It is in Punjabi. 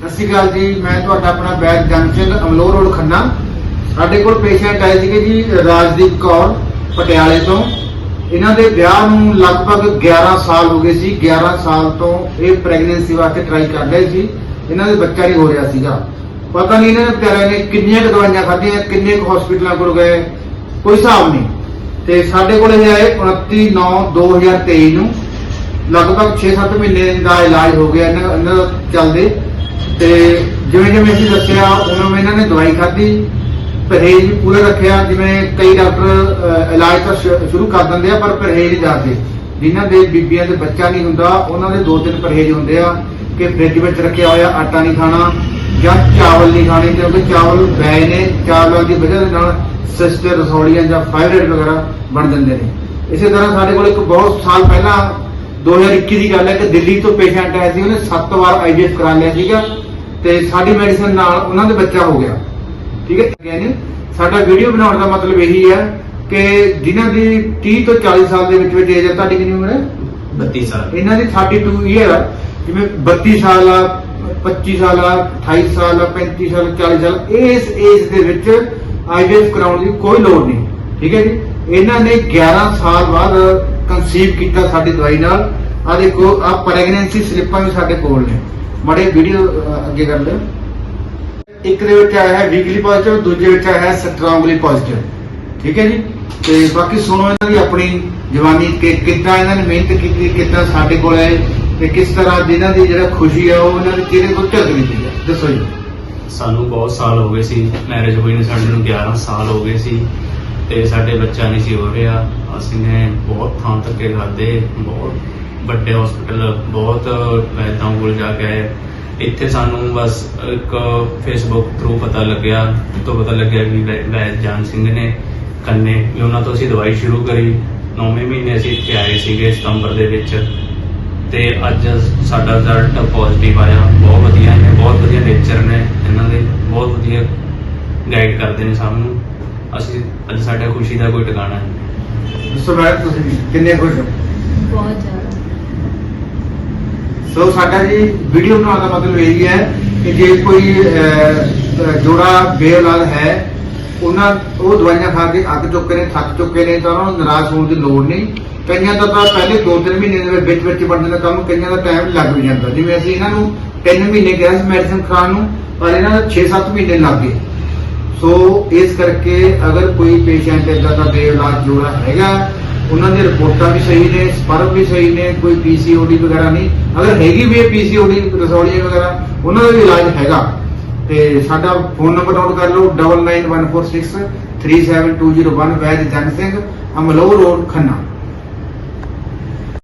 ਸਤਿ ਸ਼੍ਰੀ ਅਕਾਲ ਜੀ, ਮੈਂ ਤੁਹਾਡਾ ਆਪਣਾ ਬੈਗ ਜੰਗ ਸਿੰਘ ਅਮਲੋਹ ਰੋਡ, ਖੰਨਾ। ਸਾਡੇ ਕੋਲ ਪੇਸ਼ੈਂਟ ਆਏ ਸੀਗੇ ਜੀ, ਰਾਜਦੀਪ ਕੌਰ, ਪਟਿਆਲੇ ਤੋਂ। ਇਹਨਾਂ ਦੇ ਵਿਆਹ ਨੂੰ ਲਗਭਗ 11 ਸਾਲ ਹੋ ਗਏ ਸੀ। 11 ਸਾਲ ਤੋਂ ਇਹ ਪ੍ਰੈਗਨੈਂਸੀ ਵਾਸਤੇ ਟਰਾਈ ਕਰ ਰਹੇ ਸੀ। ਇਹਨਾਂ ਦੇ ਬੱਚਾ ਨਹੀਂ ਹੋ ਰਿਹਾ ਸੀਗਾ। ਪਤਾ ਨਹੀਂ ਇਹਨਾਂ ਨੇ ਵਿਚਾਰਿਆਂ ਨੇ ਕਿੰਨੀਆਂ ਕੁ ਦਵਾਈਆਂ ਖਾਧੀਆਂ, ਕਿੰਨੇ ਕੁ ਹਸਪੀਟਲਾਂ ਕੋਲ ਗਏ, ਕੋਈ ਹਿਸਾਬ ਨਹੀਂ। ਤੇ ਸਾਡੇ ਕੋਲ ਇਹ ਆਏ 29 9 2023 ਨੂੰ। ਲਗਭਗ 6-7 ਮਹੀਨੇ ਦਾ ਇਲਾਜ ਹੋ ਗਿਆ, ਇਹਨਾਂ ਇਹਨਾਂ ਦਾ ਚੱਲਦੇ। ਤੇ ਜਿਵੇਂ ਜਿਵੇਂ ਅਸੀਂ ਦੱਸਿਆ, ਉਵੇਂ ਇਹਨਾਂ ਨੇ ਦਵਾਈ ਖਾਧੀ, ਪਰਹੇਜ਼ ਪੂਰਾ ਰੱਖਿਆ। ਜਿਵੇਂ ਕਈ ਡਾਕਟਰ ਇਲਾਜ ਤਾਂ ਸ਼ੁਰੂ ਕਰ ਦਿੰਦੇ ਆ, ਪਰ ਪਰਹੇਜ਼ ਜਾਂਦੇ। ਜਿਨ੍ਹਾਂ ਦੇ ਬੀਬੀਆਂ ਦੇ ਬੱਚਾ ਨਹੀਂ ਹੁੰਦਾ, ਉਹਨਾਂ ਦੇ ਦੋ ਤਿੰਨ ਪਰਹੇਜ਼ ਹੁੰਦੇ ਆ ਕਿ ਫ੍ਰਿਜ ਵਿੱਚ ਰੱਖਿਆ ਹੋਇਆ ਆਟਾ ਨਹੀਂ ਖਾਣਾ ਜਾਂ ਚਾਵਲ ਨਹੀਂ ਖਾਣੇ, ਕਿਉਂਕਿ ਚਾਵਲ ਬੈ ਨੇ, ਚਾਵਲਾਂ ਦੀ ਵਜ੍ਹਾ ਦੇ ਨਾਲ ਸਿਸਟਰ ਰਸੌਲੀਆਂ ਜਾਂ ਫਾਈਬਰਡ ਵਗੈਰਾ ਬਣ ਜਾਂਦੇ ਨੇ। ਇਸੇ ਤਰ੍ਹਾਂ ਸਾਡੇ ਕੋਲ ਇੱਕ ਬਹੁਤ ਸਾਲ ਪਹਿਲਾਂ 2021 ਦੀ ਗੱਲ ਹੈ ਕਿ ਦਿੱਲੀ ਤੋਂ ਪੇਸ਼ੈਂਟ ਆਇਆ ਸੀ, ਉਹਨੇ 7 ਵਾਰ ਆਈਵੀਐਫ ਕਰਾ ਲਿਆ ਸੀਗਾ। ਤੇ ਸਾਡੀ ਮੈਡੀਸਨ ਨਾਲ ਉਹਨਾਂ ਦੇ ਬੱਚਾ ਹੋ ਗਿਆ। ਠੀਕ ਹੈ? ਯਾਨੀ ਸਾਡਾ ਵੀਡੀਓ ਬਣਾਉਣ ਦਾ ਮਤਲਬ ਇਹੀ ਹੈ ਕਿ ਜਿਨ੍ਹਾਂ ਦੀ 30 ਤੋਂ 40 ਸਾਲ ਦੇ ਵਿੱਚ ਵਿੱਚ ਏਜ ਹੈ ਤੁਹਾਡੀ ਕਿੰਨੀ ਉਮਰ ਹੈ? 32 ਸਾਲ। ਇਹਨਾਂ ਦੀ 32 ਈਅਰ ਆ। ਜਿਵੇਂ 32 ਸਾਲ ਆ 25 ਸਾਲ ਆ 28 ਸਾਲ ਆ 35 ਸਾਲ 40 ਸਾਲ ਇਸ ਏਜ ਦੇ ਵਿੱਚ ਆਈਵੀਐਫ ਕਰਾਉਣ ਦੀ ਕੋਈ ਲੋੜ ਨਹੀਂ। ਠੀਕ ਹੈ ਜੀ? ਇਹਨਾਂ ਨੇ 11 ਸਾਲ ਬਾਅਦ ਕਨਸੀਵ ਕੀਤਾ ਸਾਡੀ ਦਵਾਈ ਨਾਲ। ਆ ਦੇਖੋ ਆ ਪ੍ਰੈਗਨੈਂਸੀ ਸਲਿੱਪਾਂ ਵੀ ਸਾਡੇ ਕੋਲ ਨੇ। ਮੜੇ ਵੀਡੀਓ ਅੱਗੇ ਕਰ ਲਿਓ। ਇੱਕ ਦੇ ਵਿੱਚ ਆਇਆ ਹੈ ਵੀਕਲੀ ਪੋਜ਼ਿਟਿਵ ਦੂਜੇ ਵਿੱਚ ਆਇਆ ਹੈ ਸਟਰੋਂਗਲੀ ਪੋਜ਼ਿਟਿਵ ਠੀਕ ਹੈ ਜੀ? ਤੇ ਬਾਕੀ ਸੁਣੋ ਇਹਨਾਂ ਦੀ ਆਪਣੀ ਜਵਾਨੀ, ਕਿ ਕਿੱਦਾਂ ਇਹਨਾਂ ਨੇ ਮਿਹਨਤ ਕੀਤੀ ਕਿੱਦਾਂ ਸਾਡੇ ਕੋਲ ਆਏ ਤੇ ਕਿਸ ਤਰ੍ਹਾਂ ਜਿਨ੍ਹਾਂ ਦੀ ਜਿਹੜਾ ਖੁਸ਼ੀ ਆ, ਉਹ ਇਹਨਾਂ ਦੇ ਚਿਹਰੇ ਤੋਂ ਝਲਕਦੀ ਪਈ ਹੈ। ਦੱਸੋ ਜੀ। ਸਾਨੂੰ ਬਹੁਤ ਸਾਲ ਹੋ ਗਏ ਸੀ ਮੈਰਿਜ ਹੋਈ ਨੂੰ, ਸਾਡੇ ਨੂੰ 11 ਸਾਲ ਹੋ ਗਏ ਸੀ। ਤੇ ਸਾਡੇ ਬੱਚਾ ਨਹੀਂ ਸੀ ਹੋ ਰਿਹਾ। ਅਸੀਂ ਨੇ ਬਹੁਤ ਥਾਂ ਧੱਕੇ ਖਾਦੇ ਬਹੁਤ ਵੱਡੇ ਹਸਪੀਟਲ ਬਹੁਤ ਵੈਦਾਂ ਕੋਲ ਜਾ ਕੇ ਆਏ। ਇੱਥੇ ਸਾਨੂੰ ਬਸ ਇੱਕ ਫੇਸਬੁੱਕ ਥਰੂ ਪਤਾ ਲੱਗਿਆ। ਤੋਂ ਪਤਾ ਲੱਗਿਆ ਵੀ ਵੈਦ ਜਾਨ ਸਿੰਘ ਨੇ ਕੰਨੇ, ਵੀ ਉਹਨਾਂ ਤੋਂ ਅਸੀਂ ਦਵਾਈ ਸ਼ੁਰੂ ਕਰੀ। 9ਵੇਂ ਮਹੀਨੇ ਅਸੀਂ ਇੱਥੇ ਆਏ ਸੀਗੇ ਸਤੰਬਰ ਦੇ ਵਿੱਚ। ਤੇ ਅੱਜ ਸਾਡਾ ਰਿਜ਼ਲਟ ਪੋਜ਼ਿਟਿਵ ਆਇਆ। ਬਹੁਤ ਵਧੀਆ ਨੇ, ਬਹੁਤ ਵਧੀਆ ਨੇਚਰ ਨੇ ਇਹਨਾਂ ਦੇ। ਬਹੁਤ ਵਧੀਆ ਗਾਈਡ ਕਰਦੇ ਨੇ ਸਭ ਨੂੰ। ਅਸੀਂ ਅੱਜ ਸਾਡਾ ਖੁਸ਼ੀ ਦਾ ਕੋਈ ਟਿਕਾਣਾ ਨਹੀਂ। ਦੱਸੋ ਮੈਡਮ ਤੁਸੀਂ ਵੀ ਕਿੰਨੇ ਖੁਸ਼ ਹੋ? ਬਹੁਤ ਜ਼ਿਆਦਾ। ਸੋ ਸਾਡਾ ਜੀ ਵੀਡੀਓ ਬਣਾਉਣ ਦਾ ਮਤਲਬ ਇਹ ਹੈ ਕਿ ਜੇ ਕੋਈ ਅਹ, ਜੋੜਾ ਬੇਔਲਾਦ ਹੈ ਉਹਨਾਂ ਉਹ ਦਵਾਈਆਂ ਖਾ ਕੇ ਅੱਕ ਚੁੱਕੇ ਨੇ ਥੱਕ ਚੁੱਕੇ ਨੇ ਤਾਂ ਉਹਨਾਂ ਨੂੰ ਨਿਰਾਸ਼ ਹੋਣ ਦੀ ਲੋੜ ਨਹੀਂ। ਕਈਆਂ ਦਾ ਤਾਂ ਪਹਿਲੇ 2-3 ਮਹੀਨੇ ਦੇ ਵਿੱਚ ਵਿੱਚ ਬਣਨ ਦਾ ਕੰਮ ਕਈਆਂ ਦਾ ਟਾਈਮ ਲੱਗ ਵੀ ਜਾਂਦਾ। ਜਿਵੇਂ ਅਸੀਂ ਇਹਨਾਂ ਨੂੰ 3 ਮਹੀਨੇ ਕਿਹਾ ਸੀ ਮੈਡੀਸਨ ਖਾਣ ਨੂੰ ਪਰ ਇਹਨਾਂ ਦਾ 6-7 ਮਹੀਨੇ ਲੱਗ ਗਏ। ਸੋ ਇਸ ਕਰਕੇ ਅਗਰ ਕੋਈ ਪੇਸ਼ੈਂਟ ਇਦਾਂ ਦਾ ਬੇਔਲਾਦ ਜੋੜਾ ਹੈਗਾ, ਉਹਨਾਂ ਦੀਆਂ ਰਿਪੋਰਟਾਂ ਵੀ ਸਹੀ ਨੇ ਸਪਰਮ ਵੀ ਸਹੀ ਨੇ, ਕੋਈ ਪੀਸੀਓਡੀ ਵਗੈਰਾ ਨਹੀਂ। ਅਗਰ ਹੈਗੀ ਵੀ ਹੈ ਪੀਸੀਓਡੀ ਰਸੌਲੀਆਂ ਵਗੈਰਾ, ਉਹਨਾਂ ਦਾ ਵੀ ਇਲਾਜ ਹੈਗਾ। ਤੇ ਸਾਡਾ ਫੋਨ ਨੰਬਰ ਨੋਟ ਕਰ ਲਓ 9914637201 ਵੈਦ ਜਨ ਸਿੰਘ, ਅਮਲੋਹ ਰੋਡ, ਖੰਨਾ।